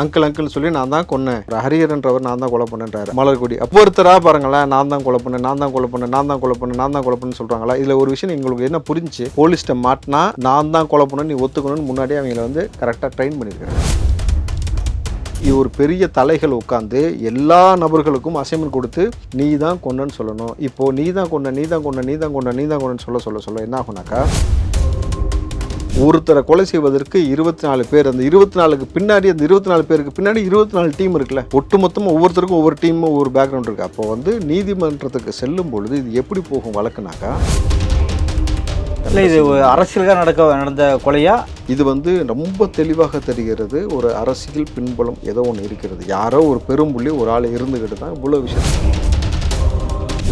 Uncle uncle சொல்லி நான் தான் கொன்னேன். ஹரியர்ன்றவர் நான் தான் கொலை பண்ணேன்றாரு. மலர்கொடி. அப்போ ஒருத்தரா பாருங்களேன் நான் தான் கொலை பண்ணேன் நான் தான் கொலை பண்ணேன் நான் தான் கொலை பண்ணேன் நான் தான் கொலை பண்ணேன்னு சொல்கிறாங்களா இதில் ஒரு விஷயம் எங்களுக்கு என்ன புரிஞ்சு போலீஸ்ட்ட மாட்டினா நான் தான் கொலை பண்ணேன் நீ ஒத்துக்கணும்னு முன்னாடியே அவங்கள வந்து கரெக்டாக ட்ரெயின் பண்ணியிருக்காங்க இது ஒரு பெரிய தலைகள் உட்காந்து எல்லா நபர்களுக்கும் அசைன்மெண்ட் கொடுத்து நீ தான் கொண்டன்னு சொல்லணும். இப்போது நீ தான் கொன்ன நீ தான் கொன்ன நீ தான் கொண்ட நீ தான் கொண்டன்னு சொல்ல சொல்ல சொல்ல என்ன ஆகுனாக்கா? ஒருத்தரை கொலை செய்வதற்கு இருபத்தி நாலு பேர் அந்த இருபத்தி நாலுக்கு பின்னாடி அந்த இருபத்தி நாலு பேருக்கு பின்னாடி இருபத்தி நாலு டீம் இருக்குல்ல? ஒட்டுமொத்தமாக ஒவ்வொருத்தருக்கும் ஒவ்வொரு டீமும் ஒவ்வொரு பேக்ரவுண்ட் இருக்கு. அப்போ வந்து நீதிமன்றத்துக்கு செல்லும் பொழுது இது எப்படி போகும் வழக்குனாக்கா? இல்லை இது ஒரு அரசியலுக்காக நடக்க நடந்த கொலையா? இது வந்து ரொம்ப தெளிவாக தெரிகிறது. ஒரு அரசியல் பின்புலம் ஏதோ ஒன்று இருக்கிறது. யாரோ ஒரு பெரும்புள்ளி ஒரு ஆள் இருந்துக்கிட்டு தான் இவ்வளோ விஷயம்.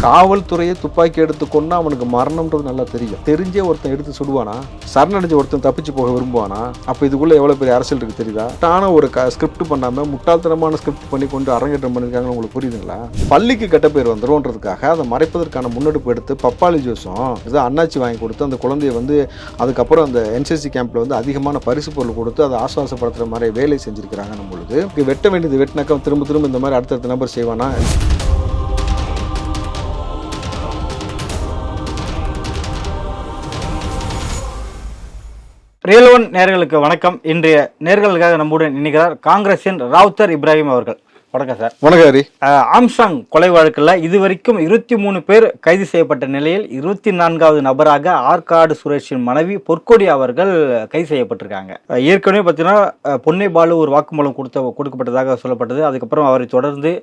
காவல்துறையை துப்பாக்கி எடுத்து கொண்டா அவனுக்கு மரணம்ன்றது நல்லா தெரியும். தெரிஞ்சே ஒருத்தன் எடுத்து சுடுவானா? சரணடைஞ்ச ஒருத்தன் தப்பிச்சு போக விரும்புவானா? அப்போ இதுக்குள்ள எவ்வளோ பெரிய அரசியல் இருக்கு தெரியுதா? தான ஒரு க ஸ்கிரிப்ட் பண்ணாமல் முட்டாள்தனமான ஸ்கிரிப்ட் பண்ணி கொண்டு அரங்கேற்றம் பண்ணியிருக்காங்கன்னு உங்களுக்கு புரியுதுங்களா? பள்ளிக்கு கெட்ட பேர் வந்துடும்ன்றதுக்காக அதை மறைப்பதற்கான முன்னெடுப்பு எடுத்து பப்பாளி ஜூஸும் இது அண்ணாச்சி வாங்கி கொடுத்து அந்த குழந்தைய வந்து அதுக்கப்புறம் அந்த என்சிசி கேம்ப்ல வந்து அதிகமான பரிசு பொருள் கொடுத்து அதை ஆசுவாசப்படுத்துற மாதிரி வேலை செஞ்சிருக்கிறாங்க பொழுது வெட்ட வேண்டியது வெட்டினாக்கம் திரும்ப திரும்ப இந்த மாதிரி அடுத்தடுத்த நம்பர் செய்வானா? ரியல் ஒன் நேர்களுக்கு வணக்கம். இன்றைய நேர்களுக்காக நம்முடன் இணைகிறார் காங்கிரசின் ராவுத்தர் இப்ராஹிம் அவர்கள். வணக்கம் சார். வணக்கம் ஹரி. ஆம்ஸ்டாங் கொலை வழக்கில் இதுவரைக்கும் இருபத்தி மூணு பேர் கைது செய்யப்பட்ட நிலையில் இருபத்தி நான்காவது நபராக ஆற்காடு சுரேஷின் மனைவி பொற்கொடி அவர்கள் கைது செய்யப்பட்டிருக்காங்க. ஏற்கனவே பார்த்தீங்கன்னா பொன்னை பாலு ஒரு வாக்குமூலம் கொடுத்த கொடுக்கப்பட்டதாக சொல்லப்பட்டது. அதுக்கப்புறம் அவரை தொடர்ந்து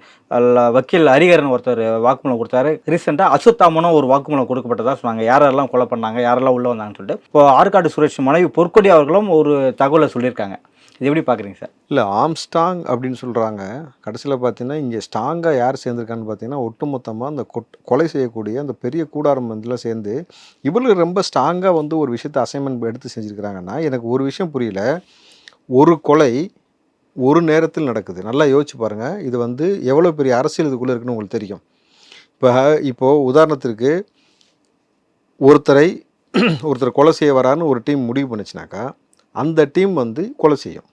வக்கீல் ஹரிகரன் ஒருத்தர் வாக்குமூலம் கொடுத்தாரு. ரீசெண்டாக அசுத்தாமனும் ஒரு வாக்குமூலம் கொடுக்கப்பட்டதா சொன்னாங்க. யாரெல்லாம் கொலை பண்ணாங்க யாரெல்லாம் உள்ள வந்தாங்கன்னு சொல்லிட்டு. இப்போ ஆற்காடு சுரேஷ் மனைவி பொற்கொடி அவர்களும் ஒரு தகவலை சொல்லியிருக்காங்க. இது எப்படி பார்க்குறீங்க சார்? இல்லை ஆம்ஸ்டாங் அப்படின்னு சொல்கிறாங்க கடைசியில் பார்த்தீங்கன்னா இங்கே ஸ்ட்ராங்காக யார் சேர்ந்துருக்கான்னு பார்த்தீங்கன்னா ஒட்டுமொத்தமாக அந்த கொட் கொலை செய்யக்கூடிய அந்த பெரிய கூடாரம் இதில் சேர்ந்து இவர்கள் ரொம்ப ஸ்ட்ராங்காக வந்து ஒரு விஷயத்தை அசைன்மெண்ட் எடுத்து செஞ்சுருக்கிறாங்கன்னா எனக்கு ஒரு விஷயம் புரியல. ஒரு கொலை ஒரு நேரத்தில் நடக்குது. நல்லா யோசிச்சு பாருங்கள் இது வந்து எவ்வளோ பெரிய அரசியல் இதுக்குள்ளே இருக்குன்னு உங்களுக்கு தெரியும். இப்போ இப்போது உதாரணத்திற்கு ஒருத்தரை ஒருத்தர் கொலை செய்ய வரான்னு ஒரு டீம் முடிவு பண்ணுச்சுனாக்கா அந்த டீம் வந்து கொலை செய்யும்.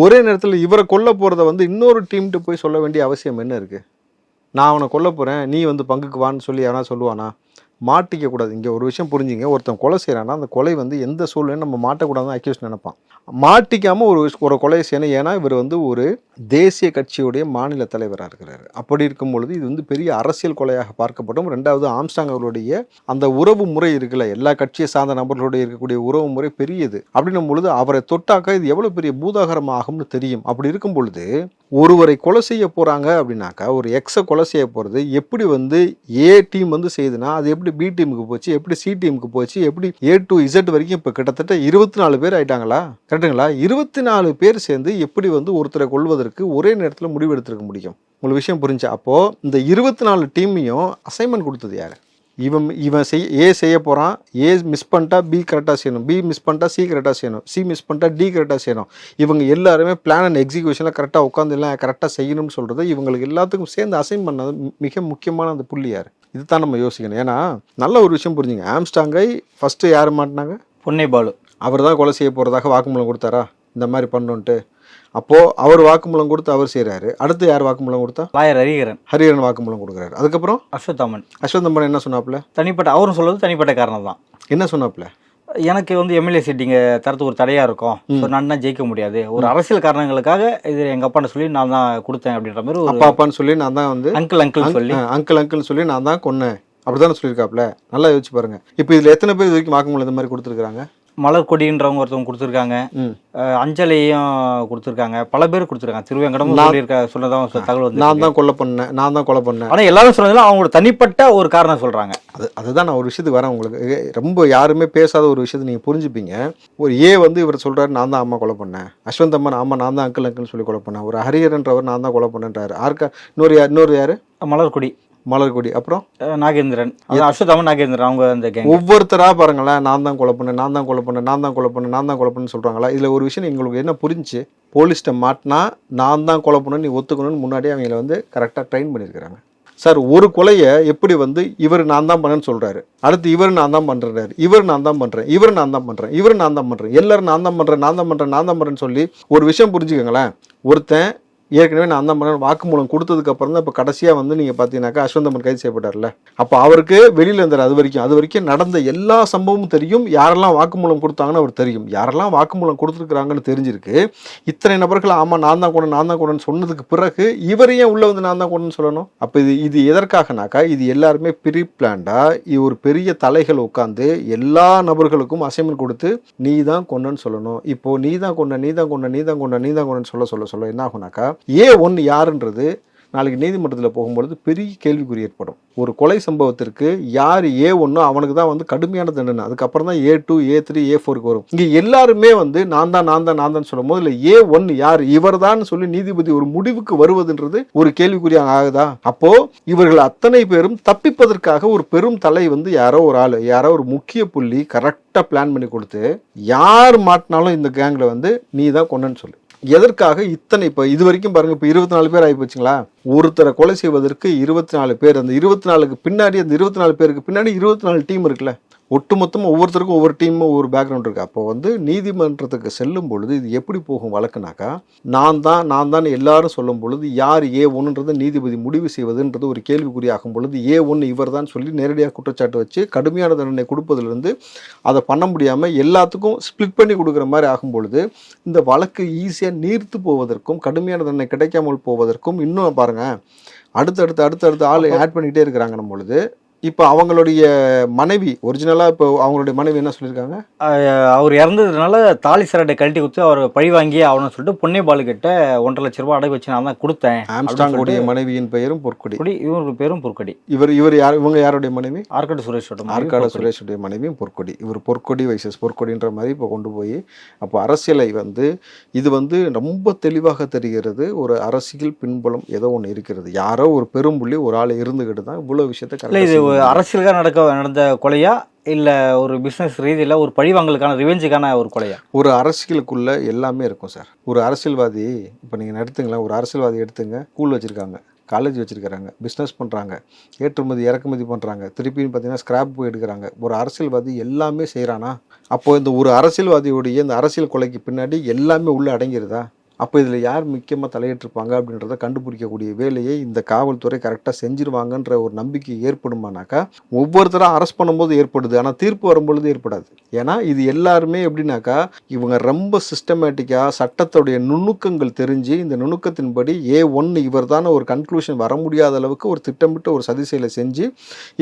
ஒரே நேரத்தில் இவரை கொல்ல போகிறத வந்து இன்னொரு டீம்கிட்ட போய் சொல்ல வேண்டிய அவசியம் என்ன இருக்குது நான் அவனை கொல்ல போகிறேன் நீ வந்து பங்குக்கு வான்னு சொல்லி எவனா சொல்லுவானா? மாட்டிக்கக்கூடாது இங்கே ஒரு விஷயம் புரிஞ்சுங்க. ஒருத்தன் கொலை செய்கிறான்னா அந்த கொலை வந்து எந்த சூழ்நிலையும் நம்ம மாட்டக்கூடாதுன்னு அக்யூஸ் நினைப்பான். மாட்டிக்காமல் ஒரு ஒரு கொலை செய்யணும். ஏன்னா இவர் வந்து ஒரு தேசிய கட்சியுடைய மாநில தலைவராக இருக்கிறார். அப்படி இருக்கும் பொழுது இது வந்து பெரிய அரசியல் கொலையாக பார்க்கப்படும். ரெண்டாவது ஆம்ஸ்டாங் அவர்களுடைய அந்த உறவு முறை இருக்குல்ல எல்லா கட்சியை சார்ந்த நபர்களுடைய இருக்கக்கூடிய உறவு முறை பெரியது. அப்படின்னும் பொழுது அவரை தொட்டாக்க இது எவ்வளோ பெரிய பூதாகரம் ஆகும்னு தெரியும். அப்படி இருக்கும் பொழுது ஒருவரை கொலை செய்ய போகிறாங்க அப்படின்னாக்கா ஒரு எக்ஸை கொலை செய்ய போகிறது எப்படி வந்து ஏ டீம் வந்து செய்யுதுன்னா அது எப்படி பி டீமுக்கு போச்சு எப்படி சி டீமுக்கு போச்சு எப்படி ஏ டு இசட் வரைக்கும் இப்போ கிட்டத்தட்ட இருபத்தி நாலு பேர் ஆயிட்டாங்களா? கரெக்டுங்களா இருபத்தி நாலு பேர் சேர்ந்து எப்படி வந்து ஒருத்தரை கொள்வதற்கு ஒரே நேரத்தில் முடிவு எடுத்திருக்க முடியும். உங்களுக்கு விஷயம் புரிஞ்சா? அப்போது இந்த இருபத்தி நாலு டீமையும் அசைன்மெண்ட் கொடுத்தது யார்? இவன் இவன் செய் ஏ செய்ய போகிறான் ஏ மிஸ் பண்ணிட்டா பி கரெக்டாக செய்யணும். பி மிஸ் பண்ணிட்டா சி கரெக்டாக செய்யணும். சி மிஸ் பண்ணிட்டா டி கரெக்டாக செய்யணும். இவங்க எல்லாருமே பிளான் அண்ட் எக்ஸிக்யூஷனில் கரெக்டாக உட்காந்து எல்லாம் கரெக்டாக செய்யணும்னு சொல்கிறது இவங்களுக்கு எல்லாத்துக்கும் சேர்ந்து அசைன் பண்ணது மிக முக்கியமான அந்த புள்ளி யார்? இதுதான் நம்ம யோசிக்கணும். ஏன்னா நல்ல ஒரு விஷயம் புரிஞ்சுங்க. ஆம்ஸ்டாங்கை ஃபஸ்ட்டு யார் மாட்டினாங்க? பொன்னை பாலு. அவர் தான் கொலை செய்ய போகிறதாக வாக்குமூலம் கொடுத்தாரா? இந்த மாதிரி பண்ணுன்ட்டு அப்போது அவர் வாக்குமூலம் கொடுத்து அவர் செய்கிறாரு அடுத்து யார் வாக்குமூலம் கொடுத்தா? லாயர் ஹரிகரன் ஹரிஹரன் வாக்குமூலம் கொடுக்குறாரு. அதுக்கப்புறம்? அஸ்வத்தாமன் அஸ்வந்தம்பன் என்ன சொன்னாப்புல? தனிப்பட்ட அவரும் சொல்றது தனிப்பட்ட காரணம் தான் என்ன சொன்னாப்புல? எனக்கு வந்து எம்எல்ஏ சீட்டிங்க தரத்து ஒரு தடையா இருக்கும். ஸோ நான் தான் ஜெயிக்க முடியாது. ஒரு அரசியல் காரணங்களுக்காக இது எங்க அப்பாட்ட சொல்லி நான் தான் கொடுத்தேன் அப்படின்ற மாதிரி ஒரு அப்பா அப்பான்னு சொல்லி நான் தான் வந்து அங்கிள் அங்கிள் சொல்லி. அங்கிள் அங்கிள் சொல்லி நான் தான் கொன்னேன். அப்படிதானே சொல்லியிருக்காப்ல நல்லா யோசிச்சு பாருங்க. இப்போ இதுல எத்தனை பேர் இது வரைக்கும் வாக்குமூலம் இந்த மாதிரி கொடுத்துருக்காங்க மலர் கொடின்றவங்க ஒருத்தவங்க கொடுத்துருக்காங்க. அஞ்சலியும் கொடுத்துருக்காங்க. பல பேர் கொடுத்துருக்காங்க. திருவேங்கடமும் சொல்லியிருக்க சொன்னதான் தகவல் வந்து நான் தான் கொலை பண்ணேன். நான் தான் கொலை பண்ணேன். ஆனா எல்லாரும் சொன்னதுல அவங்களோட தனிப்பட்ட ஒரு காரணம் சொல்றாங்க. அது அதுதான் நான் ஒரு விஷயத்துக்கு வரேன் உங்களுக்கு. ரொம்ப யாருமே பேசாத ஒரு விஷயத்தை நீங்கள் புரிஞ்சுப்பீங்க. ஒரு ஏ வந்து இவர் சொல்றாரு நான் தான் அம்மா கொலை பண்ணேன். அஸ்வந்த் அம்மன் ஆமா நான் தான் அங்கிள் அங்கிள் சொல்லி கொலை பண்ணேன். ஒரு ஹரியர்ன்றவர் நான் தான் கொலை பண்ணேன்றாரு. ஆர்க்கா இன்னொரு யார் இன்னொரு யாரு? மலர்கொடி. மலர்கொடி அப்புறம் நாகேந்திரன் அது அஸ்வத்தாமன் நாகேந்திரன் அவங்க அந்த கேங் ஒவ்வொருத்தரா பாருங்களேன் நான் தான் கொலை பண்ணேன் நான் தான் கொலை பண்ணேன் நான் தான் கொலை பண்ணேன் நான் தான் கொலை பண்ணேன்னு சொல்றாங்களா இதுல ஒரு விஷயம் உங்களுக்கு என்ன புரிஞ்சு போலீஸ்ட்ட மாட்டினா நான் தான் கொலை பண்ணேன் நீ ஒத்துக்கணும்னு முன்னாடியே அவங்கள வந்து கரெக்டாக ட்ரெயின் பண்ணியிருக்கிறாங்க சார் ஒரு கொலையை எப்படி வந்து இவர் நான் தான் பண்ணேன்னு சொல்றாரு அடுத்து இவர் நான் தான் பண்றாரு இவர் நான் தான் பண்றேன் இவர் நான் தான் பண்றேன் இவர் நான் தான் பண்றேன் எல்லாரும் நான் தான் பண்றேன் நான் தான் பண்றேன் நான் தான் பண்றேன்னு சொல்லி ஒரு விஷயம் புரிஞ்சுக்கோங்களேன் ஒருத்தன் ஏற்கனவே நான் தான் பண்ண வாக்குமூலம் கொடுத்ததுக்கு அப்புறம் தான் இப்போ கடைசியாக வந்து நீங்கள் பார்த்தீங்கன்னாக்கா அஸ்வந்தமன் கைது செய்யப்பட்டார்ல. அப்போ அவருக்கு வெளியில் இருந்தார் அது வரைக்கும். அது வரைக்கும் நடந்த எல்லா சம்பவமும் தெரியும். யாரெல்லாம் வாக்குமூலம் கொடுத்தாங்கன்னு அவர் தெரியும். யாரெல்லாம் வாக்குமூலம் கொடுத்துருக்குறாங்கன்னு தெரிஞ்சிருக்கு. இத்தனை நபர்கள் ஆமாம் நான் தான் கொண்டு நான் தான் கொண்டு சொன்னதுக்கு பிறகு இவரையும் உள்ளே வந்து நான் தான் கொண்டு சொல்லணும்? அப்போ இது இது எதற்காகனாக்கா இது எல்லாருமே ப்ரீ பிளான்டாக ஒரு பெரிய தலைகள் உட்காந்து எல்லா நபர்களுக்கும் அசைன்மெண்ட் கொடுத்து நீ தான் கொண்டன்னு சொல்லணும். இப்போ நீ தான் கொண்ட நீ தான் கொண்ட நீ தான் கொண்ட நீ தான் கொண்டன்னு சொல்ல சொல்ல சொல்ல என்ன ஆகுனாக்கா ஏ ஒன்று யாருன்றது நாளைக்கு நீதிமன்றத்தில் போகும்பொழுது பெரிய கேள்விக்குறி ஏற்படும். ஒரு கொலை சம்பவத்திற்கு யார் ஏ ஒன்று அவனுக்கு தான் வந்து கடுமையான தண்டனை. அதுக்கப்புறம் தான் ஏ டூ ஏ த்ரீ ஏ ஃபோருக்கு வரும். இங்கே எல்லாருமே வந்து நான் தான் நான் தான் நான் தான் சொல்லும் போது இல்லை ஏ ஒன் யார் இவர் சொல்லி நீதிபதி ஒரு முடிவுக்கு வருவதுன்றது ஒரு கேள்விக்குறி ஆகுதா? அப்போ இவர்கள் அத்தனை பேரும் தப்பிப்பதற்காக ஒரு பெரும் தலை வந்து யாரோ ஒரு ஆள் யாரோ ஒரு முக்கிய புள்ளி கரெக்டாக பிளான் பண்ணி கொடுத்து யார் மாட்டினாலும் இந்த கேங்கில் வந்து நீ தான் கொண்டன்னு சொல்லு. எதற்காக இத்தனை இப்போ இது வரைக்கும் பாருங்கள் இப்போ இருபத்தி நாலு பேர் ஆகி போச்சுங்களா ஒருத்தரை கொலை செய்வதற்கு இருபத்தி நாலு பேர் அந்த இருபத்தி நாலுக்கு பின்னாடி அந்த இருபத்தி நாலு பேருக்கு பின்னாடி இருபத்தி நாலு டீம் இருக்குல்ல. ஒட்டுமொத்தமாக ஒவ்வொருத்தருக்கும் ஒவ்வொரு டீமும் ஒவ்வொரு பேக்ரவுண்ட் இருக்குது அப்போ வந்து நீதிமன்றத்துக்கு செல்லும் பொழுது இது எப்படி போகும் வழக்குனாக்கா நான் தான் நான் தான் எல்லாரும் சொல்லும் பொழுது யார் ஏ ஒன்றுன்றது நீதிபதி முடிவு செய்வதுன்றது ஒரு கேள்விக்குறி ஆகும் பொழுது ஏ ஒன்று இவர் தான் சொல்லி நேரடியாக குற்றச்சாட்டு வச்சு கடுமையான தண்டனை கொடுப்பதிலிருந்து அதை பண்ண முடியாமல் எல்லாத்துக்கும் ஸ்ப்ளிட் பண்ணி கொடுக்குற மாதிரி ஆகும் பொழுது இந்த வழக்கு ஈஸியாக நீர்த்து போவதற்கும் கடுமையான தண்டனை கிடைக்காமல் போவதற்கும் இன்னும் பாருங்க அடுத்தடுத்து அடுத்தடுத்து ஆள் ஆட் பண்ணிக்கிட்டே இருக்கிறாங்க நம்ம பொழுது இப்போ அவங்களுடைய மனைவி ஒரிஜினலாக இப்போ அவங்களுடைய மனைவி என்ன சொல்லியிருக்காங்க அவர் இறந்ததுனால தாலி சரட்டை கழட்டி கொடுத்து அவர் பழி வாங்கி ஆகணும்னு சொல்லிட்டு பொன்னே பாலு கிட்ட ஒன்றரை லட்ச ரூபாய் அடகு வச்சு நான் தான் கொடுத்தேன் ஆம்ஸ்டாங்குடைய மனைவியின் பெயரும் பொற்குடி. இப்படி இவருக்கு பேரும் பொற்கடி. இவர் இவர் யார் இவங்க யாருடைய மனைவி? ஆற்காடு சுரேஷோட ஆற்காடு. சுரேஷுடைய மனைவியும் பொற்கொடி. இவர் பொற்கொடி வைசஸ் பொற்கொடின்ற மாதிரி இப்போ கொண்டு போய் அப்போ அரசியலை வந்து இது வந்து ரொம்ப தெளிவாக தெரிகிறது ஒரு அரசியல் பின்புலம் ஏதோ ஒன்று இருக்கிறது. யாரோ ஒரு பெரும்புள்ளி ஒரு ஆள் இருந்துகிட்டு தான் இவ்வளோ விஷயத்த அரசியலுக்காக நடக்க நடந்த கொலையா? இல்லை ஒரு பிஸ்னஸ் ரீதியில் ஒரு பழிவாங்கலுக்கான ரிவெஞ்சுக்கான ஒரு கொலையா? ஒரு அரசியலுக்குள்ள எல்லாமே இருக்கும் சார் ஒரு அரசியல்வாதி இப்போ நீங்கள் எடுத்துங்களேன் ஒரு அரசியல்வாதி எடுத்துங்க ஸ்கூல் வச்சுருக்காங்க காலேஜ் வச்சுருக்கிறாங்க பிஸ்னஸ் பண்ணுறாங்க ஏற்றுமதி இறக்குமதி பண்ணுறாங்க திருப்பியும் பார்த்தீங்கன்னா ஸ்கிராப் போய் எடுக்கிறாங்க. ஒரு அரசியல்வாதி எல்லாமே செய்கிறானா அப்போது இந்த ஒரு அரசியல்வாதியுடைய இந்த அரசியல் கொலைக்கு பின்னாடி எல்லாமே உள்ளே அடங்கிருதா? அப்போ இதில் யார் முக்கியமாக தலையிட்டிருப்பாங்க அப்படின்றத கண்டுபிடிக்கக்கூடிய வேலையை இந்த காவல்துறை கரெக்டாக செஞ்சிருவாங்கன்ற ஒரு நம்பிக்கை ஏற்படுமானாக்கா ஒவ்வொருத்தரும் அரெஸ்ட் பண்ணும்போது ஏற்படுது. ஆனால் தீர்ப்பு வரும்பொழுது ஏற்படாது. ஏன்னா இது எல்லாருமே எப்படின்னாக்கா இவங்க ரொம்ப சிஸ்டமேட்டிக்காக சட்டத்துடைய நுணுக்கங்கள் தெரிஞ்சு இந்த நுணுக்கத்தின்படி ஏ ஒன்று இவர் ஒரு கன்க்ளூஷன் வர முடியாத அளவுக்கு ஒரு திட்டமிட்ட ஒரு சதி செயலை செஞ்சு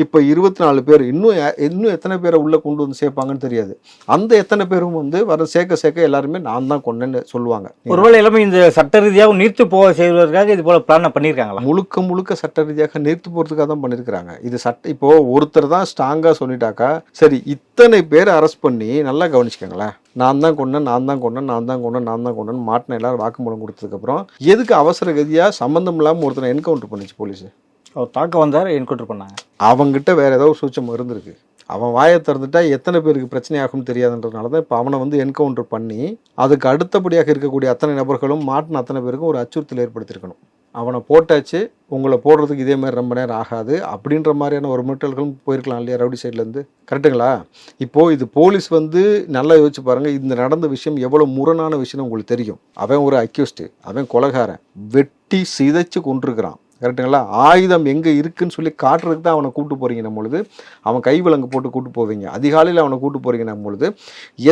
இப்போ இருபத்தி நாலு பேர் இன்னும் இன்னும் எத்தனை பேரை உள்ளே கொண்டு வந்து சேர்ப்பாங்கன்னு தெரியாது. அந்த எத்தனை பேரும் வந்து வர சேர்க்க சேர்க்க எல்லாருமே நான் தான் கொண்டேன்னு சொல்லுவாங்க. ஒருவேளை எல்லாமே இந்த சட்ட ரீதியாக நீர்த்து போக செய்வதற்காக இது போல பிளான் பண்ணியிருக்காங்களா முழுக்க முழுக்க சட்ட ரீதியாக நிறுத்து போகிறதுக்காக தான் பண்ணியிருக்கிறாங்க இது சட்ட இப்போ ஒருத்தர் தான் ஸ்ட்ராங்காக சொல்லிட்டாக்கா சரி இத்தனை பேர் அரெஸ்ட் பண்ணி நல்லா கவனிச்சுக்கோங்களேன். நான் தான் கொண்டேன் நான் தான் கொண்டேன் நான் தான் கொண்டேன் நான் தான் கொண்டேன் மாட்டின எல்லாரும் வாக்குமூலம் கொடுத்ததுக்கப்புறம் எதுக்கு அவசர கதியாக சம்மந்தம் இல்லாமல் ஒருத்தனை என்கவுண்டர் பண்ணிச்சு போலீஸ் அவர் தாக்க வந்தார் என்கவுண்டர் பண்ணாங்க. அவங்கிட்ட வேற ஏதோ ஒரு சூச்சம் இருந்திருக்கு. அவன் வாயை திறந்துட்டா எத்தனை பேருக்கு பிரச்சனை ஆகும்னு தெரியாதுன்றதுனால தான் இப்போ அவனை வந்து என்கவுண்டர் பண்ணி அதுக்கு அடுத்தபடியாக இருக்கக்கூடிய அத்தனை நபர்களும் மாட்டின அத்தனை பேருக்கும் ஒரு அச்சுறுத்தல் ஏற்படுத்தியிருக்கணும். அவனை போட்டாச்சு உங்களை போடுறதுக்கு இதே மாதிரி ரொம்ப நேரம் ஆகாது அப்படின்ற மாதிரியான ஒரு மிரட்டல்களும் போயிருக்கலாம் இல்லையா ரவுடி சைட்லேருந்து கரெக்டுங்களா இப்போது இது போலீஸ் வந்து நல்லா யோசிச்சு பாருங்கள் இந்த நடந்த விஷயம் எவ்வளோ முரணான விஷயம் உங்களுக்கு தெரியும். அவன் ஒரு அக்யூஸ்டு அவன் கொலகாரன். வெட்டி சிதைச்சு கொண்டிருக்கிறான் கரெக்டுங்களா ஆயுதம் எங்கே இருக்குன்னு சொல்லி காட்டுறதுக்கு தான் அவனை கூட்டு போறீங்க பொழுது. அவன் கை விலங்கு போட்டு கூட்டு போவீங்க. அதிகாலையில் அவனை கூட்டு போறீங்க பொழுது.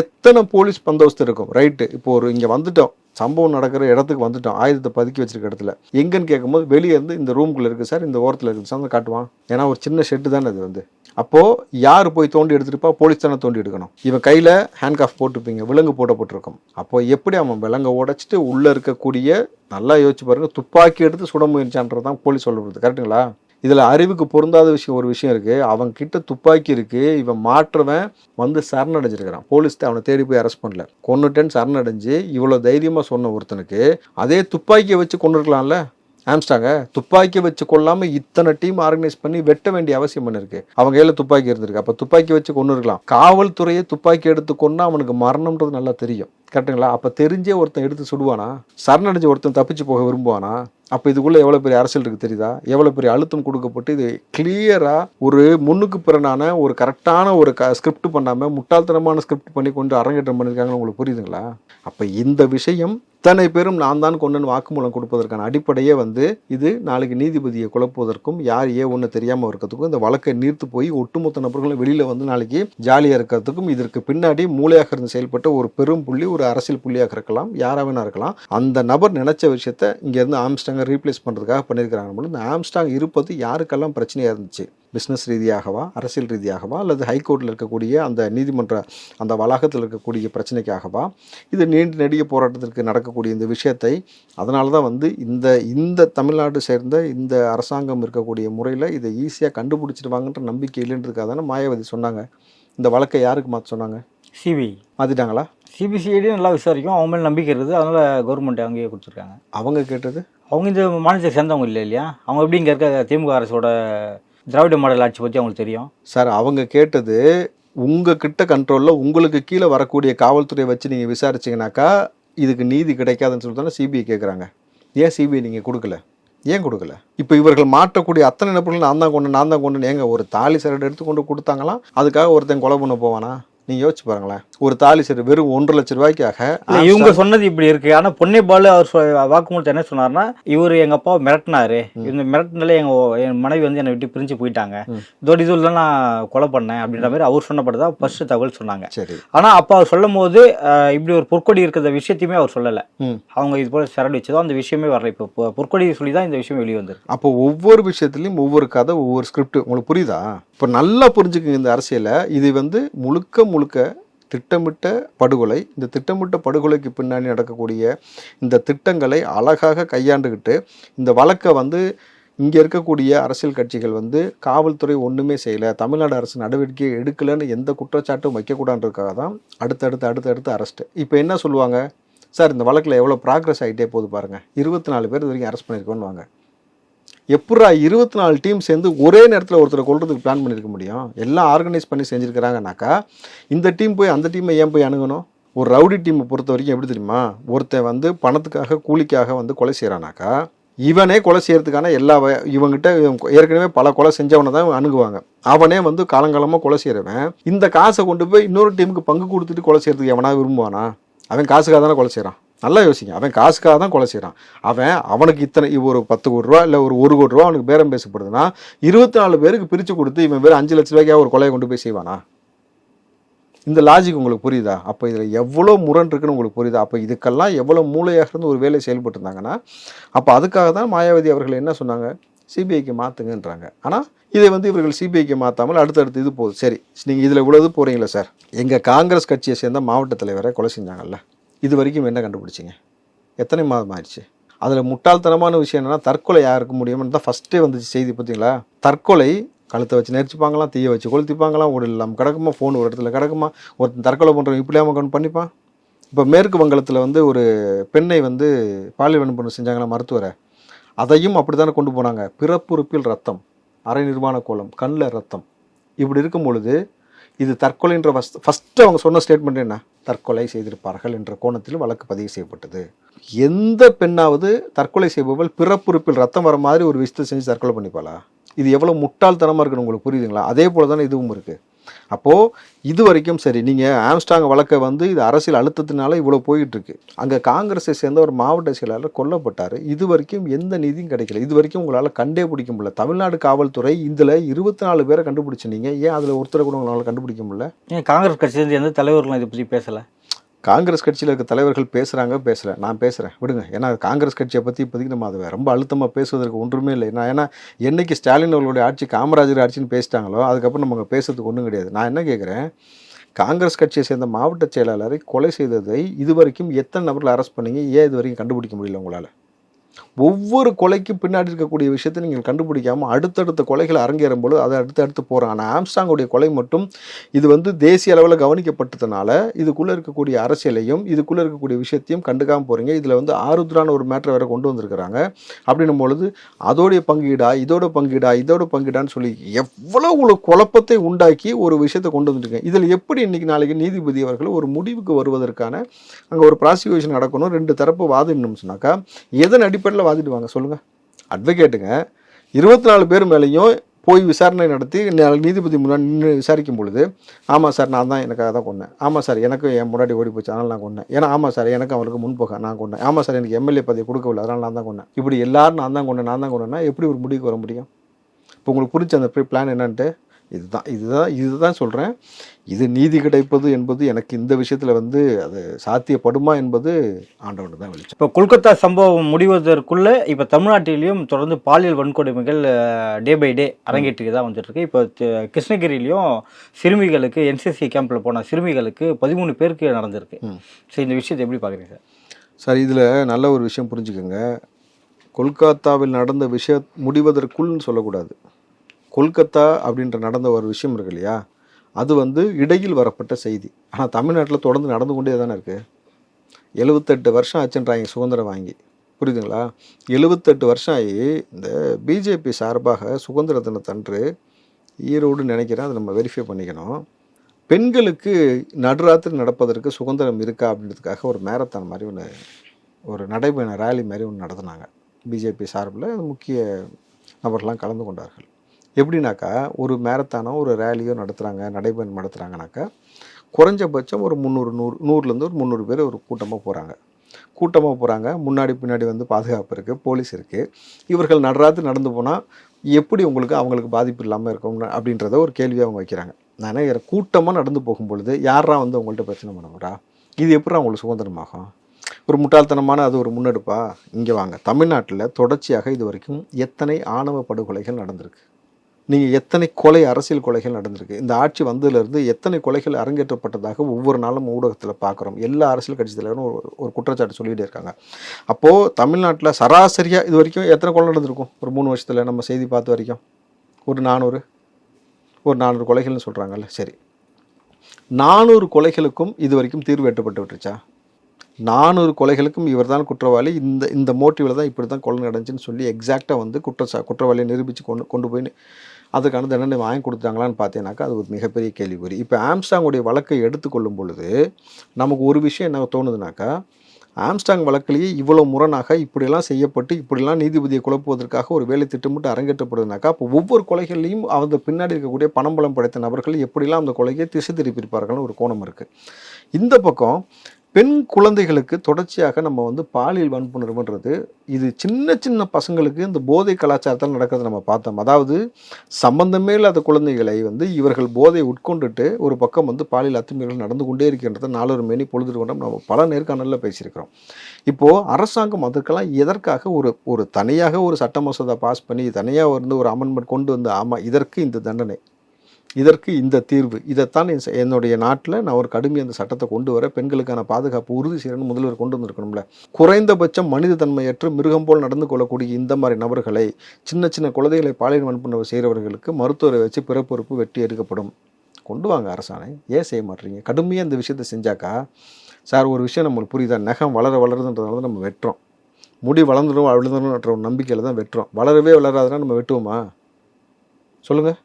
எத்தனை போலீஸ் பந்தோஸ்து இருக்கும்? ரைட்டு இப்போ ஒரு இங்கே வந்துட்டோம். சம்பவம் நடக்கிற இடத்துக்கு வந்துட்டோம். ஆயுதத்தை பதுக்கி வச்சிருக்க இடத்துல. எங்கன்னு கேட்கும்போது வெளியே இருந்து இந்த ரூம்குள்ளே இருக்குது சார் இந்த ஓரத்தில் இருக்குது சார் காட்டுவான். ஏன்னா ஒரு சின்ன ஷெட்டு தானே அது வந்து. அப்போது யார் போய் தோண்டி எடுத்துருப்பா? போலீஸ் தானே தோண்டி எடுக்கணும். இவன் கையில் ஹேண்ட் காஃப் போட்டுப்பீங்க விலங்கு போடப்பட்டிருக்கும். அப்போ எப்படி அவன் விலங்கை உடைச்சிட்டு உள்ளே இருக்கக்கூடிய நல்லா யோசிச்சு பாருங்கள் துப்பாக்கி எடுத்து சுட முயற்சான்றது தான் போலீஸ் சொல்லுறது கரெக்டுங்களா இதில் அறிவுக்கு பொருந்தாத விஷயம் ஒரு விஷயம் இருக்குது அவன் கிட்ட துப்பாக்கி இருக்குது இவன் மாற்றவன் வந்து சரணடைஞ்சிருக்கிறான். போலீஸ் அவனை தேடி போய் அரெஸ்ட் பண்ணல. கொண்டுட்டேன்னு சரணடைஞ்சு இவ்வளோ தைரியமாக சொன்ன ஒருத்தனுக்கு அதே துப்பாக்கியை வச்சு கொண்டு இருக்கலாம்ல ஆம்ஸ்டாங்க துப்பாக்கி வச்சு கொள்ளாம இத்தனை டீம் ஆர்கனைஸ் பண்ணி வெட்ட வேண்டிய அவசியம் பண்ணிருக்கு அவங்க கையில துப்பாக்கி இருந்திருக்கு. அப்ப துப்பாக்கி வச்சு கொண்டு இருக்கலாம் காவல்துறையை துப்பாக்கி எடுத்து கொண்டா அவனுக்கு மரணம்ன்றது நல்லா தெரியும். கரெக்டுங்களா? அப்போ தெரிஞ்சே ஒருத்தன் எடுத்து சுடுவானா? சரணடைஞ்ச ஒருத்தன் தப்பிச்சு போக விரும்புவானா? அப்போ இதுக்குள்ளே எவ்வளோ பெரிய அரசியல் இருக்குது தெரியுதா? எவ்வளோ பெரிய அழுத்தம் கொடுக்கப்பட்டு இது கிளியராக ஒரு முன்னுக்கு பிறனான ஒரு கரெக்டான ஒரு க ஸ்கிரிப்ட் பண்ணாமல் முட்டாள்தனமான ஸ்கிரிப்ட் பண்ணி கொண்டு அரங்கேற்றம் பண்ணியிருக்காங்கன்னு உங்களுக்கு புரியுதுங்களா? அப்போ இந்த விஷயம் இத்தனை பேரும் நான் தான் கொண்டு வாக்குமூலம் கொடுப்பதற்கான அடிப்படையே வந்து இது நாளைக்கு நீதிபதியை குழப்புவதற்கும் யார் ஏ ஒன்று தெரியாமல் இருக்கிறதுக்கும் இந்த வழக்கை நீர்த்து போய் ஒட்டுமொத்த நபர்களும் வெளியில் வந்து நாளைக்கு ஜாலியாக இருக்கிறதுக்கும் இதற்கு பின்னாடி மூளையாக இருந்து செயல்பட்ட ஒரு பெரும் புள்ளி ஒரு அரசியல் புள்ளியாக இருக்கலாம் யாராக வேணா இருக்கலாம் அந்த நபர் நினைச்ச விஷயத்த இங்கேருந்து ஆம்ஸ்டாங்கை ரீப்ளேஸ் பண்ணுறதுக்காக பண்ணியிருக்கிறாங்க. இந்த ஆம்ஸ்டாங் இருப்பது யாருக்கெல்லாம் பிரச்சனையாக இருந்துச்சு? பிஸ்னஸ் ரீதியாகவா அரசியல் ரீதியாகவா அல்லது ஹைகோர்ட்டில் இருக்கக்கூடிய அந்த நீதிமன்ற அந்த வளாகத்தில் இருக்கக்கூடிய பிரச்சனைக்காகவா? இது நீண்ட நெடிய போராட்டத்திற்கு நடக்கக்கூடிய இந்த விஷயத்தை அதனால தான் வந்து இந்த இந்த தமிழ்நாடு சேர்ந்த இந்த அரசாங்கம் இருக்கக்கூடிய முறையில் இதை ஈஸியாக கண்டுபிடிச்சிடுவாங்கன்ற நம்பிக்கை இல்லைன்றதுக்காக தானே மாயாவதி சொன்னாங்க. இந்த வழக்கை யாருக்கு மாற்ற சொன்னாங்க? சிபிஐ. மாற்றிட்டாங்களா சிபிசிஐடி நல்லா விசாரிக்கும். அவங்க மேலே நம்பிக்கை இருக்குது. அதனால் கவர்மெண்ட் அங்கேயே கொடுத்துருக்காங்க. அவங்க கேட்டது? அவங்க இந்த மாநிலத்தை சேர்ந்தவங்க இல்லை இல்லையா? அவங்க எப்படி இங்கே இருக்க திமுக அரசோட திராவிட மாடல் ஆட்சி பற்றி அவங்களுக்கு தெரியும்? சார் அவங்க கேட்டது உங்கள் கிட்ட கண்ட்ரோலில் உங்களுக்கு கீழே வரக்கூடிய காவல்துறையை வச்சு நீங்கள் விசாரிச்சீங்கனாக்கா இதுக்கு நீதி கிடைக்காதுன்னு சொல்லி தானே சிபிஐ கேட்குறாங்க ஏன் சிபிஐ நீங்கள் கொடுக்கல? ஏன் கொடுக்கல? இப்போ இவர்கள் மாற்றக்கூடிய அத்தனை நபர்கள் நான் தான் கொண்டு நான் தான் கொண்டு ஏங்க ஒரு தாலி சரடு எடுத்து கொண்டு கொடுத்தாங்களாம்? அதுக்காக ஒருத்தன் கொலை பண்ண போவானா? நீங்கள் யோசிச்சு பாருங்களேன். ஒரு தாலி சரடு வெறும் ஒன்றரை லட்ச ரூபாய்க்காக இவங்க சொன்னது இப்படி இருக்கு. ஆனா பொன்னே பாலு அவர் வாக்குமூலத்தை என்ன சொன்னார்னா இவர் எங்க அப்பாவை மிரட்டினாரு. இந்த மிரட்டினாலே எங்க என் மனைவி வந்து என்னை விட்டு பிரிஞ்சு போயிட்டாங்க. இதோட இதுல நான் கொலை பண்ணேன் அப்படின்ற மாதிரி அவர் சொன்னப்பட்டதான் ஃபர்ஸ்ட் தகவல் சொன்னாங்க. சரி. ஆனா அப்ப அவர் சொல்லும் போது இப்படி ஒரு பொற்கொடி இருக்கிற விஷயத்தையுமே அவர் சொல்லல. அவங்க இது போல சரடு வச்சதோ அந்த விஷயமே வரல. இப்போ பொற்கொடி சொல்லி தான் இந்த விஷயம் வெளியே வந்திருக்கு. அப்போ ஒவ்வொரு விஷயத்துலையும் ஒவ்வொரு கதை ஒவ்வொரு ஸ்கிரிப்ட் உங்களுக்கு புரியுதா? இப்போ நல்லா புரிஞ்சுக்குங்க இந்த அரசியலை. இது வந்து முழுக்க முழுக்க திட்டமிட்ட படுகொலை இந்த திட்டமிட்ட படுகொலைக்கு பின்னாடி நடக்கக்கூடிய இந்த திட்டங்களை அழகாக கையாண்டுக்கிட்டு இந்த வழக்கை வந்து இங்கே இருக்கக்கூடிய அரசியல் கட்சிகள் வந்து காவல்துறை ஒன்றுமே செய்யலை தமிழ்நாடு அரசு நடவடிக்கை எடுக்கலைன்னு எந்த குற்றச்சாட்டும் வைக்கக்கூடாதுன்றதுக்காக தான் அடுத்தடுத்து அடுத்தடுத்து அரெஸ்ட்டு இப்போ என்ன சொல்லுவாங்க? சார் இந்த வழக்கில் எவ்வளோ ப்ராக்ரஸ் ஆகிட்டே போகுது பாருங்கள் இருபத்தி நாலு பேர் இது வரைக்கும் அரெஸ்ட் பண்ணியிருக்கோன்னு வாங்க. எப்படா இருபத்தி நாலு டீம் சேர்ந்து ஒரே நேரத்தில் ஒருத்தரை கொள்றதுக்கு பிளான் பண்ணியிருக்க முடியும்? எல்லாம் ஆர்கனைஸ் பண்ணி செஞ்சுருக்கிறாங்கனாக்கா இந்த டீம் போய் அந்த டீமை ஏன் போய் அணுகணும்? ஒரு ரவுடி டீமை பொறுத்த வரைக்கும் எப்படி தெரியுமா? ஒருத்தன் வந்து பணத்துக்காக கூலிக்காக வந்து கொலை செய்கிறானாக்கா இவனே கொலை செய்கிறதுக்கான எல்லா வ- இவங்கிட்ட ஏற்கனவே பல கொலை செஞ்சவனை தான் அணுகுவாங்க. அவனே வந்து காலங்காலமாக கொலை செய்கிறவன் இந்த காசை கொண்டு போய் இன்னொரு டீமுக்கு பங்கு கொடுத்துட்டு கொலை செய்கிறதுக்கு எவனா விரும்புவானா? அவன் காசுக்காக தானே கொலை செய்கிறான் நல்லா யோசிங்க. அவன் காசுக்காக தான் கொலை செய்கிறான் அவன் அவனுக்கு இத்தனை ஒரு பத்து கோடி ரூபா இல்லை ஒரு ஒரு கோடி ரூபா அவனுக்கு பேரம் பேசப்படுதுன்னா இருபத்தி நாலு பேருக்கு பிரித்து கொடுத்து இவன் வேறு அஞ்சு லட்ச ரூபாய்க்காக ஒரு கொலையை கொண்டு போய் செய்வானா? இந்த லாஜிக் உங்களுக்கு புரியுதா? அப்போ இதில் எவ்வளோ முரண் இருக்குன்னு உங்களுக்கு புரியுதா? அப்போ இதுக்கெல்லாம் எவ்வளோ மூளையாக இருந்து ஒரு வேலை செயல்பட்டுருந்தாங்கன்னா அப்போ அதுக்காக தான் மாயாவதி அவர்கள் என்ன சொன்னாங்க? சிபிஐக்கு மாற்றுங்கன்றாங்க ஆனால் இதை வந்து இவர்கள் சிபிஐக்கு மாற்றாமல் அடுத்தடுத்து இது போகுது. சரி நீங்கள் இதில் இவ்வளவு போகிறீங்களா சார். எங்கள் காங்கிரஸ் கட்சியை சேர்ந்த மாவட்ட தலைவரை கொலை செஞ்சாங்கல்ல. இது வரைக்கும் என்ன கண்டுபிடிச்சிங்க? எத்தனை மாதம் ஆயிடுச்சு? அதில் முட்டாள்தனமான விஷயம் என்னென்னா தற்கொலை யாருக்கு முடியும்னு தான் ஃபஸ்ட்டே வந்துச்சு செய்தி பார்த்தீங்களா தற்கொலை கழுத்தை வச்சு நெரிச்சுப்பாங்களாம் தீயை வச்சு கொளுத்திப்பாங்களாம் உடல் இல்லாமல் கிடக்குமா ஃபோன் ஒரு இடத்துல கிடக்குமா ஒருத்தன் தற்கொலை பண்ணுறவன் இப்படியாம கொண்டு பண்ணிப்பான்? இப்போ மேற்கு வங்கலத்தில் வந்து ஒரு பெண்ணை வந்து பாலியல் வன்புணர்வு செஞ்சாங்களா மருத்துவரை. அதையும் அப்படி தானே கொண்டு போனாங்க. பிறப்புறுப்பில் ரத்தம் அரை நிர்வாண கோலம் கண்ணில் ரத்தம். இப்படி இருக்கும் பொழுது இது தற்கொலைன்ற ஃபஸ்ட் ஃபஸ்ட்டு அவங்க சொன்ன ஸ்டேட்மெண்ட் என்ன? தற்கொலை செய்திருப்பார்கள் என்ற கோணத்தில் வழக்கு பதிவு செய்யப்பட்டது. எந்த பெண்ணாவது தற்கொலை செய்பவள் பிறப்புறுப்பில் ரத்தம் வர மாதிரி ஒரு விஷயத்தை செஞ்சு தற்கொலை பண்ணிப்பாளா? இது எவ்வளோ முட்டாள்தனமாக இருக்குன்னு உங்களுக்கு புரியுதுங்களா? அதே போல தானே இதுவும் இருக்குது அப்போது இது வரைக்கும் சரி நீங்கள் ஆம்ஸ்டாங் வழக்கை வந்து இது அரசியல் அழுத்தத்தினால இவ்வளோ போயிட்டுருக்கு. அங்கே காங்கிரஸை சேர்ந்த ஒரு மாவட்ட செயலாளர் கொல்லப்பட்டார். இது வரைக்கும் எந்த நீதியும் கிடைக்கல. இது வரைக்கும் உங்களால் கண்டே பிடிக்க முடியல. தமிழ்நாடு காவல்துறை இதில் இருபத்தி நாலு பேரை கண்டுபிடிச்சி நீங்கள் ஏன் அதில் ஒருத்தரை கூட உங்களால் கண்டுபிடிக்க முடியல? ஏன் காங்கிரஸ் கட்சியிலேருந்து எந்த தலைவர்களும் இதை பற்றி பேசலை? காங்கிரஸ் கட்சியில் இருக்க தலைவர்கள் பேசுகிறாங்க பேசல. நான் பேசுகிறேன் விடுங்க. ஏன்னா காங்கிரஸ் கட்சியை பற்றி இப்போதைக்கு நம்ம அதை ரொம்ப அழுத்தமாக பேசுவதற்கு ஒன்றுமே இல்லை. நான் ஏன்னா என்னைக்கு ஸ்டாலின் அவர்களுடைய ஆட்சி காமராஜர் ஆட்சின்னு பேசிட்டாங்களோ அதுக்கப்புறம் நம்ம பேசுறதுக்கு ஒன்றும் கிடையாது. நான் என்ன கேட்குறேன் காங்கிரஸ் கட்சியை சேர்ந்த மாவட்ட செயலாளரை கொலை செய்ததை இதுவரைக்கும் எத்தனை நபர்கள் அரெஸ்ட் பண்ணீங்க? ஏன் இது வரைக்கும் கண்டுபிடிக்க முடியல உங்களால்? ஒவ்வொரு கொலைக்கு பின்னாடி இருக்கக்கூடிய விஷயத்தை நீங்கள் கண்டுபிடிக்காமல் அடுத்தடுத்த கொலைகள் அரங்கேறும் பொழுது அதை அடுத்து அடுத்து போகிறாங்க ஆனால் ஆம்ஸ்டாங்குடைய கொலை மட்டும் இது வந்து தேசிய அளவில் கவனிக்கப்பட்டதுனால இதுக்குள்ளே இருக்கக்கூடிய அரசியலையும் இதுக்குள்ளே இருக்கக்கூடிய விஷயத்தையும் கண்டுக்காமல் போகிறீங்க இதில் வந்து ஆருத்ரான ஒரு மேட்டரை வேறு கொண்டு வந்திருக்கிறாங்க. அப்படின்னும் பொழுது அதோடைய பங்கீடா இதோட பங்கீடா இதோட பங்கீடான்னு சொல்லி எவ்வளோ ஒரு குழப்பத்தை உண்டாக்கி ஒரு விஷயத்தை கொண்டு வந்துருக்கேன் இதில் எப்படி இன்னைக்கு நாளைக்கு நீதிபதி அவர்கள் ஒரு முடிவுக்கு வருவதற்கான அங்கே ஒரு ப்ராசிக்யூஷன் நடக்கணும் ரெண்டு தரப்பு வாதம் சொன்னாக்கா எதன் அடிப்படையில் வாதிடுவாங்க சொல்லுங்கள் அட்வொகேட்டுங்க இருபத்தி நாலு பேர் மேலேயும் போய் விசாரணை நடத்தி நீதிபதி முன்னாடி நின்று விசாரிக்கும் பொழுது ஆமாம் சார் நான் தான் எனக்காக தான் கொண்டேன் ஆமாம் சார் எனக்கு என் முன்னாடி ஓடி போச்சு அதனால் நான் கொண்டேன் ஏன்னா ஆமாம் சார் எனக்கு அவருக்கு முன்போக நான் கொண்டேன் ஆமாம் சார் எனக்கு எம்எல்ஏ பதவி கொடுக்கவில்லை அதனால் நான் தான் கொண்டேன் இப்படி எல்லாரும் நான் தான் கொண்டேன் நான் தான் கொண்டேன்னா எப்படி ஒரு முடிவுக்கு வர முடியும்? இப்போ உங்களுக்கு புரிஞ்ச அந்த பிளான் என்னன்ட்டு? இதுதான் இதுதான் இதுதான் சொல்கிறேன் இது நீதி கிடைப்பது என்பது எனக்கு இந்த விஷயத்தில் வந்து அது சாத்தியப்படுமா என்பது ஆண்டவன் தான் வெளிச்சம் இப்போ கொல்கத்தா சம்பவம் முடிவதற்குள்ள இப்போ தமிழ்நாட்டிலையும் தொடர்ந்து பாலியல் வன்கொடுமைகள் டே பை டே அரங்கேற்றி தான் வந்துட்டு இருக்கு இப்போ கிருஷ்ணகிரியிலையும் சிறுமிகளுக்கு என்சிசி கேம்ப்ல போன சிறுமிகளுக்கு பதிமூணு பேருக்கு நடந்திருக்கு. ஸோ இந்த விஷயத்தை எப்படி பார்க்குறீங்க சார்? சார் இதில் நல்ல ஒரு விஷயம் புரிஞ்சுக்கோங்க. கொல்கத்தாவில் நடந்த விஷயம் முடிவதற்குள்னு சொல்லக்கூடாது. கொல்கத்தா அப்படின்ற நடந்த ஒரு விஷயம் இருக்கு இல்லையா? அது வந்து இடையில் வரப்பட்ட செய்தி. ஆனால் தமிழ்நாட்டில் தொடர்ந்து நடந்து கொண்டே தானே இருக்குது எழுபத்தெட்டு வருஷம் ஆச்சுன்றாங்க சுதந்திரம் வாங்கி. புரியுதுங்களா? எழுபத்தெட்டு வருஷம் ஆகி இந்த பிஜேபி சார்பாக சுதந்திர தினத்தன்று ஈரோடு நினைக்கிறேன் அதை நம்ம வெரிஃபை பண்ணிக்கணும். பெண்களுக்கு நடுராத்திரி நடப்பதற்கு சுதந்திரம் இருக்கா அப்படின்றதுக்காக ஒரு மேரத்தான் மாதிரி ஒன்று ஒரு நடைபயண ரேலி மாதிரி ஒன்று நடத்துனாங்க. பிஜேபி சார்பில் முக்கிய நபர்லாம் கலந்து கொண்டார்கள். எப்படின்னாக்கா ஒரு மேரத்தானோ ஒரு ரேலியோ நடத்துகிறாங்க நடைபயணம் நடத்துகிறாங்கனாக்கா குறைஞ்சபட்சம் ஒரு முந்நூறு நூறு நூறுலேருந்து ஒரு முந்நூறு பேர் ஒரு கூட்டமாக போகிறாங்க கூட்டமாக போகிறாங்க முன்னாடி பின்னாடி வந்து பாதுகாப்பு இருக்குது போலீஸ் இருக்குது இவர்கள் நடராத்து நடந்து போனால் எப்படி உங்களுக்கு அவங்களுக்கு பாதிப்பு இல்லாமல் இருக்கும் அப்படின்றத ஒரு கேள்வியை அவங்க வைக்கிறாங்க. நான் என்ன கூட்டமாக நடந்து போகும் பொழுது யாரா வந்து உங்கள்கிட்ட பிரச்சனை பண்ண போறா இது எப்படி அவங்களுக்கு சுதந்திரமாகும்? ஒரு முட்டாள்தனமான அது ஒரு முன்னெடுப்பா? இங்கே வாங்க. தமிழ்நாட்டில் தொடர்ச்சியாக இது வரைக்கும் எத்தனை ஆணவ படுகொலைகள் நடந்திருக்கு? நீங்கள் எத்தனை கொலை அரசியல் கொலைகள் நடந்திருக்கு? இந்த ஆட்சி வந்ததுலேருந்து எத்தனை கொலைகள் அரங்கேற்றப்பட்டதாக ஒவ்வொரு நாளும் ஊடகத்தில் பார்க்குறோம் எல்லா அரசியல் கட்சி தலைவரும் ஒரு ஒரு குற்றச்சாட்டு சொல்லிகிட்டே இருக்காங்க. அப்போது தமிழ்நாட்டில் சராசரியாக இது வரைக்கும் எத்தனை கொலை நடந்திருக்கும்? ஒரு மூணு வருஷத்தில் நம்ம செய்தி பார்த்த வரைக்கும். ஒரு நானூறு. ஒரு நானூறு கொலைகள்னு சொல்கிறாங்கல்ல சரி. நானூறு கொலைகளுக்கும் இது வரைக்கும் தீர்வு எட்டப்பட்டு விட்டுருச்சா? நானூறு கொலைகளுக்கும் இவர் தான் குற்றவாளி. இந்த இந்த மோட்டிவில் தான் இப்படி தான் கொலை நடந்துச்சுன்னு சொல்லி எக்ஸாக்டாக வந்து குற்ற குற்றவாளியை நிரூபித்து கொண்டு கொண்டு போய் அதுக்கான தண்டனை வாங்கி கொடுத்தாங்களான்னு பார்த்தீங்கன்னாக்கா அது ஒரு மிகப்பெரிய கேள்விக்குறி. இப்போ ஆம்ஸ்டாங்குடைய வழக்கை எடுத்துக்கொள்ளும் பொழுது நமக்கு ஒரு விஷயம் என்ன தோணுதுனாக்கா ஆம்ஸ்டாங் வழக்கிலேயே இவ்வளோ முரணாக இப்படியெல்லாம் செய்யப்பட்டு இப்படிலாம் நீதிபதியை குழப்புவதற்காக ஒரு வேலை திட்டமிட்டு அரங்கேற்றப்படுதுனாக்கா அப்போ ஒவ்வொரு கொலைகள்லையும் அந்த பின்னாடி இருக்கக்கூடிய பணம்பலம் படைத்த நபர்கள் எப்படிலாம் அந்த கொலையை திசை திருப்பியிருப்பார்கள்னு ஒரு கோணம் இருக்குது இந்த பக்கம் பெண் குழந்தைகளுக்கு தொடர்ச்சியாக நம்ம வந்து பாலியல் வன்புணர்வுன்றது இது சின்ன சின்ன பசங்களுக்கு இந்த போதை கலாச்சாரத்தில் நடக்கிறத நம்ம பார்த்தோம். அதாவது சம்பந்தமே இல்லாத குழந்தைகளை வந்து இவர்கள் போதை உட்கொண்டுட்டு ஒரு பக்கம் வந்து பாலியல் அத்துமீறல் நடந்து கொண்டே இருக்கின்றத நாலொரு மேனி பொழுது கொண்டோம் நம்ம பல நேர்காணலில் பேசியிருக்கிறோம். இப்போது அரசாங்கம் அதற்கெல்லாம் எதற்காக ஒரு ஒரு தனியாக ஒரு சட்ட மசோதா பாஸ் பண்ணி தனியாக வந்து ஒரு அமெண்ட்மெண்ட் கொண்டு வந்து ஆமாம் இதற்கு இந்த தண்டனை. இதற்கு இந்த தீர்வு. இதைத்தான் என் என்னுடைய நாட்டில் நான் ஒரு கடுமை அந்த சட்டத்தை கொண்டு வர பெண்களுக்கான பாதுகாப்பு உறுதி செய்யணும்னு முதல்வர் கொண்டு வந்திருக்கணும்ல. குறைந்தபட்சம் மனித தன்மையற்று மிருகம் போல் நடந்து கொள்ளக்கூடிய இந்த மாதிரி நபர்களை சின்ன சின்ன குழந்தைகளை பாலியல் வன்புணர்வு செய்கிறவர்களுக்கு மருத்துவரை வச்சு பிறப்பொறுப்பு வெட்டி எடுக்கப்படும். கொண்டு வாங்க அரசாணை. ஏன் செய்ய மாட்டீங்க? கடுமையாக இந்த விஷயத்தை செஞ்சாக்கா சார் ஒரு விஷயம் நம்மளுக்கு புரியுதா? நகம் வளர வளருதுன்றதுனால தான் நம்ம வெட்டுறோம். முடி வளர்ந்துடும் வளர்ந்துடும்ன்ற ஒரு நம்பிக்கையில் தான் வெட்டுறோம். வளரவே வளராதுன்னா நம்ம வெட்டுவோமா? சொல்லுங்கள்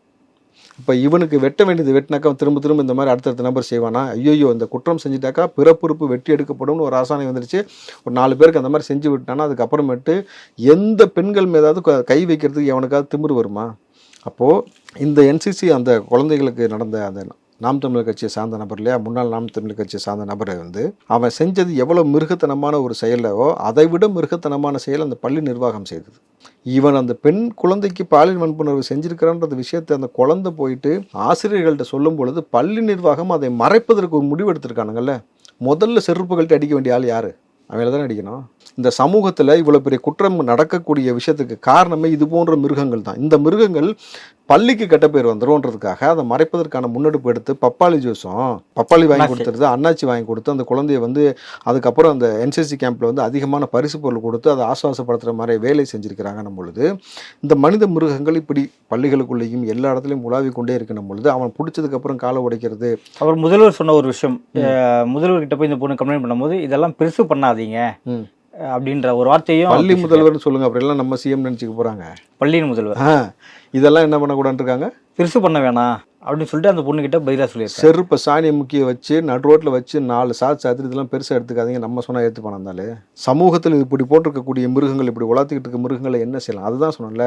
இப்போ இவனுக்கு வெட்ட வேண்டியது வெட்டினாக்கா திரும்ப திரும்ப இந்த மாதிரி அடுத்தடுத்த நம்பர் செய்வானா? ஐயோயோ இந்த குற்றம் செஞ்சுட்டாக்கா பிறப்புறுப்பு வெட்டி எடுக்கப்படும்னு ஒரு ஆசானை வந்துருச்சு. ஒரு நாலு பேருக்கு அந்த மாதிரி செஞ்சு விட்டானா அதுக்கப்புறமேட்டு எந்த பெண்கள் மீதாவது க- கை வைக்கிறதுக்கு எவனுக்காவது திமிரு வருமா? அப்போது இந்த என்சிசி அந்த குழந்தைகளுக்கு நடந்த அந்த நாம் தமிழர் கட்சியை சார்ந்த நபர் இல்லையா? முன்னாள் நாம் தமிழர் கட்சியை சார்ந்த நபரை வந்து அவன் செஞ்சது எவ்வளோ மிருகத்தனமான ஒரு செயலோ அதை விட மிருகத்தனமான செயல் அந்த பள்ளி நிர்வாகம் செய்தது. இவன் அந்த பெண் குழந்தைக்கு பாலியல் வன்புணர்வு செஞ்சிருக்கிறான்றது விஷயத்தை அந்த குழந்தை போயிட்டு ஆசிரியர்கள்ட்ட சொல்லும் பொழுது பள்ளி நிர்வாகம் அதை மறைப்பதற்கு ஒரு முடிவு எடுத்திருக்கானுங்கல்ல? முதல்ல செருப்புகள்கிட்ட அடிக்க வேண்டிய ஆள் யார்? அவங்கள தானே அடிக்கணும்? இந்த சமூகத்தில் இவ்வளோ பெரிய குற்றம் நடக்கக்கூடிய விஷயத்துக்கு காரணமே இது போன்ற மிருகங்கள் தான். இந்த மிருகங்கள் பள்ளிக்கு கெட்ட பேர் வந்துரும்ன்றதுக்காக அதை மறைப்பதற்கான முன்னெடுப்பு எடுத்து பப்பாளி ஜூஸும் பப்பாளி வாங்கி. கொடுத்துருது அண்ணாச்சி வாங்கி கொடுத்து அந்த குழந்தைய வந்து அதுக்கப்புறம் அந்த என்சிசி கேம்ப்ல வந்து அதிகமான பரிசு பொருள் கொடுத்து அதை ஆசுவாசப்படுத்துற மாதிரி வேலை செஞ்சிருக்கிறாங்கன்னும் பொழுது இந்த மனித மிருகங்கள் இப்படி பள்ளிகளுக்குள்ளேயும் எல்லா இடத்துலையும் உலாவிக் கொண்டே இருக்கணும் பொழுது அவன் பிடிச்சதுக்கு அப்புறம் காலை உடைக்கிறது. அவர் முதல்வர் சொன்ன ஒரு விஷயம் முதல்வர்கிட்ட போய் இந்த பொண்ணு கம்ப்ளைண்ட் பண்ணும்போது இதெல்லாம் பெருசு பண்ணாதீங்க. அப்படின்ற ஒரு வார்த்தையும் பள்ளி முதல்வர்னு சொல்லுங்க எல்லாம் நம்ம சிஎம் நினைச்சுக்க போறாங்க. பள்ளியின் முதல்வர். இதெல்லாம் என்ன பண்ணக்கூடாதுன்னு இருக்காங்க பெருசு பண்ண வேணாம் அப்படின்னு சொல்லிட்டு அந்த பொண்ணுகிட்ட பதிலாக சொல்லியிருக்காரு. செருப்பை சாணியை முக்கிய வச்சு நடு ரோட்டில் வச்சு நாலு சாத்து சாத்திரி இதெல்லாம் பெருசாக எடுத்துக்காதீங்க நம்ம சொன்னால் ஏற்று பணந்தாலே சமூகத்தில் இப்படி போட்டிருக்கக்கூடிய மிருகங்கள் இப்படி வளர்த்துக்கிட்டு இருக்க மிருகங்களை என்ன செய்யலாம்? அதுதான் சொன்னேன்ல.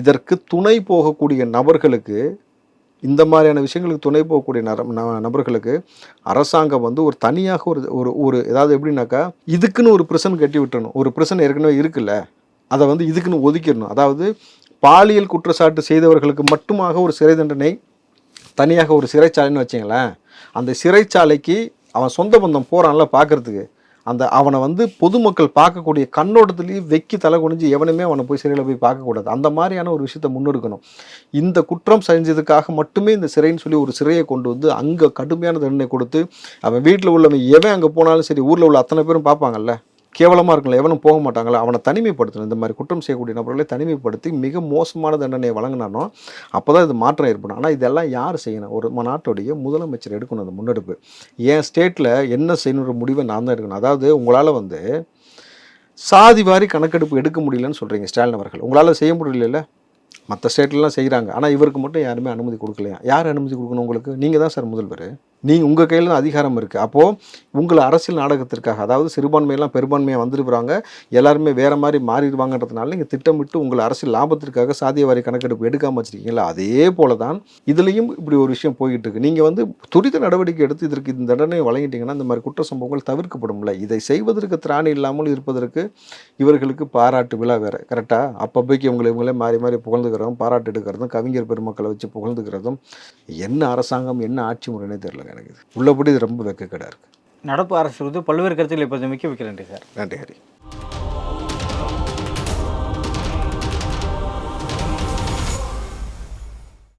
இதற்கு துணை போகக்கூடிய நபர்களுக்கு இந்த மாதிரியான விஷயங்களுக்கு துணை போகக்கூடிய ந- நபர்களுக்கு அரசாங்கம் வந்து ஒரு தனியாக ஒரு ஒரு ஒரு ஏதாவது எப்படின்னாக்கா இதுக்குன்னு ஒரு பிரசன் கட்டி விட்டுறணும். ஒரு பிரசன் ஏற்கனவே இருக்குல்ல. அதை வந்து இதுக்குன்னு ஒதுக்கிடணும். அதாவது பாலியல் குற்றச்சாட்டு செய்தவர்களுக்கு மட்டுமாக ஒரு சிறை தண்டனை தனியாக ஒரு சிறைச்சாலைன்னு வச்சிங்களேன். அந்த சிறைச்சாலைக்கு அவன் சொந்த பந்தம் போகிறான்ல பார்க்கறதுக்கு அந்த அவனை வந்து பொதுமக்கள் பார்க்கக்கூடிய கண்ணோட்டத்துலேயே வெக்கி தலை குனிஞ்சு எவனுமே அவனை போய் சிறையில் போய் பார்க்கக்கூடாது. அந்த மாதிரியான ஒரு விஷயத்தை முன்னெடுக்கணும். இந்த குற்றம் செஞ்சதுக்காக மட்டுமே இந்த சிறைன்னு சொல்லி ஒரு சிறையை கொண்டு வந்து அங்கே கடுமையான தண்டனை கொடுத்து அவன் வீட்டில் உள்ளவன் எவன் அங்கே போனாலும் சரி ஊரில் உள்ள அத்தனை பேரும் பார்ப்பாங்கல்ல? கேவலமாக இருக்குல்ல எவனும் போக மாட்டாங்களா? அவனை தனிமைப்படுத்தணும். இந்த மாதிரி குற்றம் செய்யக்கூடிய நபர்களை தனிமைப்படுத்தி மிக மோசமான தண்டனையை வழங்கினானோ அப்போ தான் இது மாற்றம் ஏற்படும். ஆனால் இதெல்லாம் யார் செய்யணும்? ஒரு நாட்டுடைய முதலமைச்சர் எடுக்கணும் அந்த முன்னெடுப்பு. என் ஸ்டேட்டில் என்ன செய்யணுன்ற முடிவை நான் தான் எடுக்கணும். அதாவது உங்களால் வந்து சாதி வாரி கணக்கெடுப்பு எடுக்க முடியலன்னு சொல்கிறீங்க ஸ்டாலின் அவர்கள். உங்களால் செய்ய முடியல மற்ற ஸ்டேட்லலாம் செய்கிறாங்க ஆனால் இவருக்கு மட்டும் யாருமே அனுமதி கொடுக்கலையா? யார் அனுமதி கொடுக்கணும் உங்களுக்கு? நீங்கள் தான் சார் முதல்வர். நீங்கள் உங்கள் கையில் தான் அதிகாரம் இருக்குது அப்போது உங்களை அரசியல் நாடகத்திற்காக அதாவது சிறுபான்மையெல்லாம் பெரும்பான்மையாக வந்துருக்குறாங்க. எல்லாருமே வேறு மாதிரி மாறிடுவாங்கன்றதுனால நீங்கள் திட்டமிட்டு உங்களை அரசியல் லாபத்திற்காக சாதிய வாரி கணக்கெடுப்பு எடுக்காமல் வச்சுருக்கீங்களா? அதே போல தான் இதுலேயும் இப்படி ஒரு விஷயம் போய்கிட்டு இருக்கு. நீங்கள் வந்து துரித நடவடிக்கை எடுத்து இதற்கு இந்த தண்டனை வழங்கிட்டீங்கன்னா இந்த மாதிரி குற்ற சம்பவங்கள் தவிர்க்கப்படும்ல. இதை செய்வதற்கு திராணி இல்லாமல் இருப்பதற்கு இவர்களுக்கு பாராட்டு விழா வேறு. கரெக்டாக அப்பப்போக்கு இவங்களை இவங்களே மாறி மாறி புகழ்ந்துக்கிறதும் பாராட்டு எடுக்கிறதும் கவிஞர் பெருமக்களை வச்சு புகழ்ந்துக்கிறதும் என்ன அரசாங்கம் என்ன ஆட்சி முறைனே தெரியல எனக்கு இது உள்ளபடி இது ரொம்ப வெக்கக்கேடாக இருக்குது நடப்பு அரசு வந்து பல்வேறு கருத்துக்களை இப்போ மிக்க வைக்க நன்றி சார். நன்றி ஹரி.